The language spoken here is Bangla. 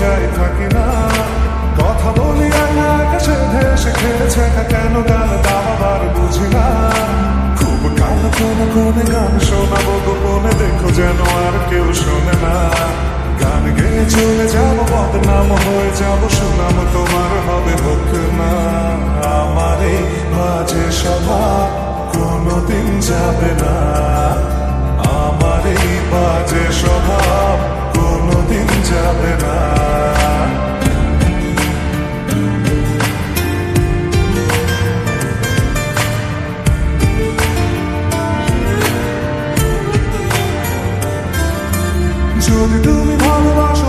হয়ে যাই থাকি না। কথা বলি আর আকাশে ভেসে খেলেছে কেন গান দাবার বুঝি না। খুব কান কোনে কোনে গান শোনাবো, গোপনে দেখো যেন আর কেউ শোনে না। গান গেয়ে চলে যাব, বদনাম হয়ে যাব, সুনাম তোমার হবে। যদি তুমি ভালোবাসো